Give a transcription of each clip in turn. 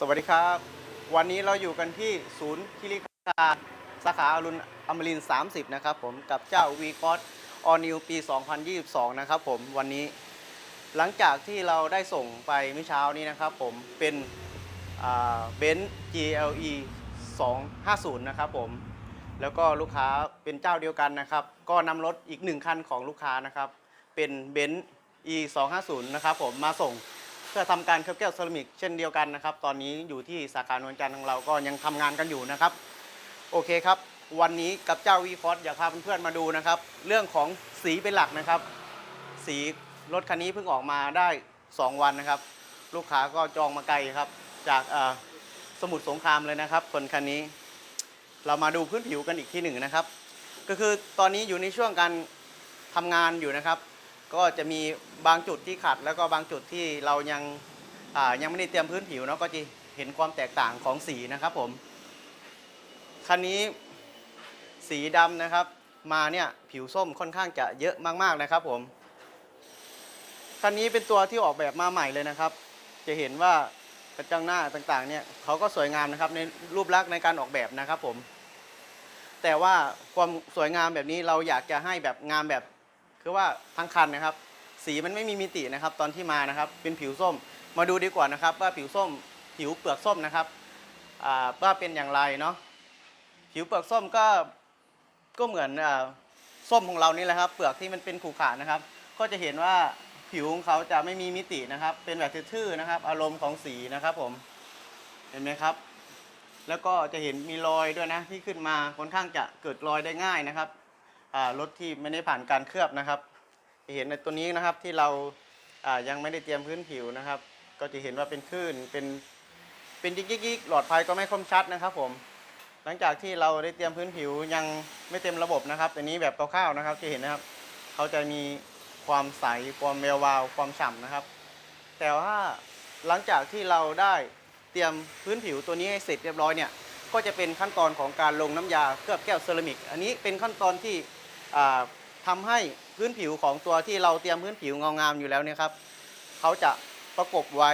สวัสดีครับ วันนี้เราอยู่กันที่ศูนย์คิริคาสาขาอรุณอมรินทร์30 นะครับผมกับเจ้า v c o s All New ปี 2022 นะครับผมวันนี้หลังจากที่เราได้ส่งไปเมื่อเช้านี้นะครับผมเป็นเบนซ์ GLE 250 นะครับผมแล้วก็ลูกค้าเป็นเจ้าเดียวกันนะครับ ก็นำรถอีกหนึ่งคันของลูกค้านะครับ เป็นเบนซ์ E 250 นะครับผมมาส่ง พื่อทำการเคลือบแก้วเซรามิกเช่นเดียวกันนะครับ ตอนนี้อยู่ที่สาขานวลจันทร์ของเราก็ยังทำงานกันอยู่นะครับ โอเคครับ วันนี้กับเจ้าวีฟอสอยากพาเพื่อนๆมาดูนะครับ เรื่องของสีเป็นหลักนะครับ สีรถคันนี้เพิ่งออกมาได้ 2 วันนะครับ ลูกค้าก็จองมาไกลครับ จากสมุทรสงครามเลยนะครับคนคันนี้ เรามาดูพื้นผิวกันอีกทีหนึ่งนะครับ ก็คือตอนนี้อยู่ในช่วงการทำงานอยู่นะครับ ก็จะมีบางจุดที่ขัด แล้วก็บางจุดที่เรายังยังไม่ได้เตรียมพื้นผิวเนาะก็จะเห็นความแตกต่างของสีนะครับผมคันนี้สีดำนะครับ มาเนี่ยผิวส้มค่อนข้างจะเยอะมากๆนะครับผมคันนี้เป็นตัวที่ออกแบบมาใหม่เลยนะครับ จะเห็นว่ากระจังหน้าต่างๆเนี่ยเขาก็สวยงามนะครับในรูปลักษณ์ในการออกแบบนะครับผม แต่ว่าความสวยงามแบบนี้เราอยากจะให้แบบงามแบบ คือว่าทั้งคันนะครับ สีมันไม่มีมิตินะครับ ตอนที่มานะครับ เป็นผิวส้ม มาดูดีกว่านะครับ ว่าผิวส้มผิวเปลือกส้มนะครับว่าเป็นอย่างไรเนาะผิวเปลือกส้มก็ก็เหมือนอส้มของเรานี่แหละครับ เปลือกที่มันเป็นขรุขระนะครับ ก็จะเห็นว่าผิวของเขาจะไม่มีมิตินะครับ เป็นแบบทื่อๆนะครับ อารมณ์ของสีนะครับผมเห็นไหมครับ แล้วก็จะเห็นมีรอยด้วยนะที่ขึ้นมาค่อนข้างจะเกิดรอยได้ง่ายนะครับ รถที่ไม่ได้ผ่านการเคลือบนะครับจะเห็นในตัวนี้นะครับที่เรายังไม่ได้เตรียมพื้นผิวนะครับ ก็จะเห็นว่าเป็นคลื่นเป็นเป็นยิกๆๆหลอดไฟก็ไม่คมชัดนะครับ ผม หลังจากที่เราได้เตรียมพื้นผิวยังไม่เต็มระบบนะครับตัวนี้แบบคร่าวๆนะครับที่เห็นนะครับ เขาจะมีความใสความแวววาวความฉ่ำนะครับ แต่ว่าหลังจากที่เราได้เตรียมพื้นผิวตัวนี้ให้เสร็จเรียบร้อยเนี่ยก็จะเป็นขั้นตอนของการลงน้ำยาเคลือบแก้วเซรามิก อันนี้เป็นขั้นตอนที่ อ่าทำให้พื้นผิวของตัวที่เราเตรียมพื้นผิวเงางามอยู่แล้วเนี่ยครับเขาจะประกบไว้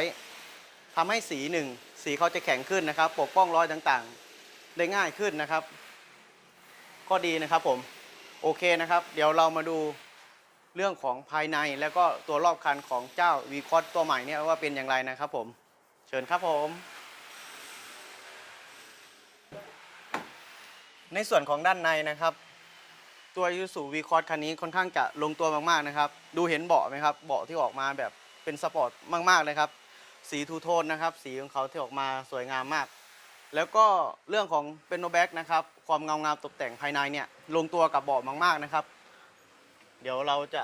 ทำให้สีหนึ่งสีเขาจะแข็งขึ้นนะครับ ปกป้องรอยต่างๆ ได้ง่ายขึ้นนะครับ ก็ดีนะครับผมโอเคนะครับ เดี๋ยวเรามาดูเรื่องของภายในแล้วก็ตัวรอบคันของเจ้า v ีคอตัวใหม่เนี่ยว่าเป็นอย่างไรนะครับผมเชิญครับผม ในส่วนของด้านในนะครับ ตัวยูสูวีคอร์คันนี้ค่อนข้างจะลงตัวมากๆนะครับ ดูเห็นเบาะไหมครับ เบาะที่ออกมาแบบเป็นสปอร์ตมากๆเลยครับ สีทูโทนนะครับ สีของเขาที่ออกมาสวยงามมาก แล้วก็เรื่องของเป็นโนแบ็กนะครับ ความเงางามตกแต่งภายในเนี่ย ลงตัวกับเบาะมากๆนะครับ เดี๋ยวเราจะ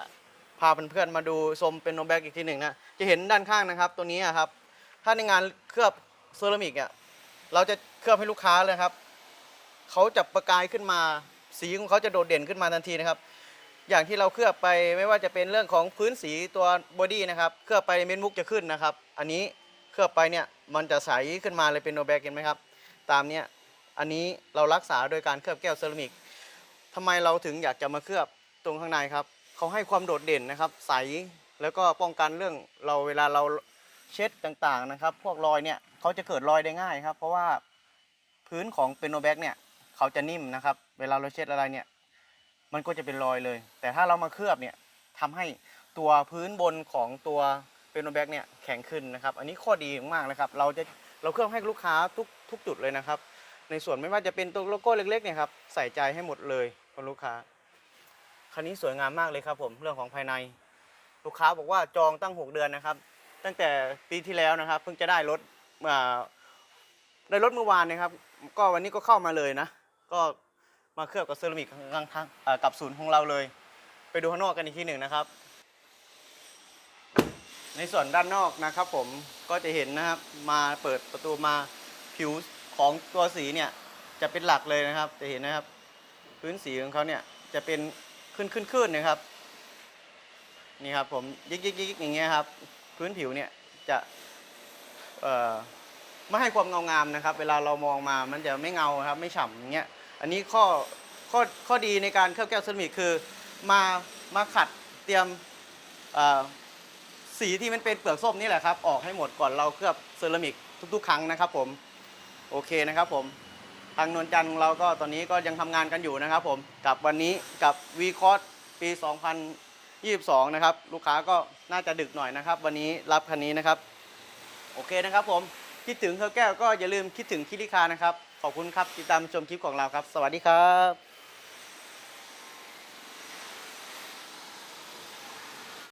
พาเพื่อนๆมาดูชมเป็นโนแบ็กอีกทีหนึ่งนะ จะเห็นด้านข้างนะครับ ตัวนี้ครับ ถ้าในงานเคลือบเซรามิกอะ เราจะเคลือบให้ลูกค้าเลยครับ เขาจะประกายขึ้นมา สีของเขาจะโดดเด่นขึ้นมาทันทีนะครับ อย่างที่เราเคลือบไปไม่ว่าจะเป็นเรื่องของพื้นสีตัวบอดี้นะครับเคลือบไปเมนมุกจะขึ้นนะครับ อันนี้เคลือบไปเนี่ยมันจะใสขึ้นมาเลยเป็นโนแบกเห็นไหมครับ ตามเนี้ยอันนี้เรารักษาโดยการเคลือบแก้วเซรามิกทำไมเราถึงอยากจะมาเคลือบตรงข้างในครับเขาให้ความโดดเด่นนะครับ ใสแล้วก็ป้องกันเรื่องเราเวลาเราเช็ดต่างๆนะครับ พวกรอยเนี่ยเขาจะเกิดรอยได้ง่ายครับ เพราะว่าพื้นของเป็นโนแบกเนี่ยเขาจะนิ่มนะครับ เวลาเราเช็ดอะไรเนี่ย มันก็จะเป็นรอยเลย แต่ถ้าเรามาเคลือบเนี่ยทำให้ตัวพื้นบนของตัวเป็นโนแบ็กเนี่ยแข็งขึ้นนะครับ อันนี้ข้อดีมากๆนะครับ เราจะเราเคลือบให้ลูกค้าทุกทุกจุดเลยนะครับ ในส่วนไม่ว่าจะเป็นตัวโลโก้เล็กๆเนี่ยครับใส่ใจให้หมดเลยคุณลูกค้าคันนี้สวยงามมากเลยครับผมเรื่องของภายใน ลูกค้าบอกว่าจองตั้ง 6 เดือนนะครับ ตั้งแต่ปีที่แล้วนะครับ เพิ่งจะได้รถอ่าได้รถเมื่อวานนะครับ ก็วันนี้ก็เข้ามาเลยนะ ก็ มาเคลือบกับเซรามิกข้างทางกับศูนย์ของเราเลย ไปดูข้างนอกกันอีกทีหนึ่งนะครับ ในส่วนด้านนอกนะครับผมก็จะเห็นนะครับมาเปิดประตูมาผิวของตัวสีเนี่ยจะเป็นหลักเลยนะครับ จะเห็นนะครับ พื้นสีของเขาเนี่ยจะเป็นขึ้นขึ้นขึ้นนะครับ นี่ครับผมยิกยิกยิกอย่างเงี้ยครับ พื้นผิวเนี่ยจะเอ่อไม่ให้ความเงางามนะครับ เวลาเรามองมามันจะไม่เงาครับ ไม่ฉ่ำอย่างเงี้ย อันนี้ข้อข้อข้อดีในการเคลือบแก้วเซรามิกคือมามาขัดเตรียมสีที่มันเป็นเปลือกส้มนี่แหละครับออกให้หมดก่อนเราเคลือบเซรามิกทุก ๆ ครั้งนะครับผมโอเคนะครับผมทางนวลจันทร์ของเราก็ตอนนี้ก็ยังทำงานกันอยู่นะครับผมกับวันนี้กับ v c o s ปี 2022 นะครับ ลูกค้าก็น่าจะดึกหน่อยนะครับ วันนี้รับคันนี้นะครับ โอเคนะครับผม คิดถึงเคอแก้วก็อย่าลืมคิดถึงคิริคานะครับ ขอบคุณครับ ติดตามชมคลิปของเราครับ สวัสดีครับ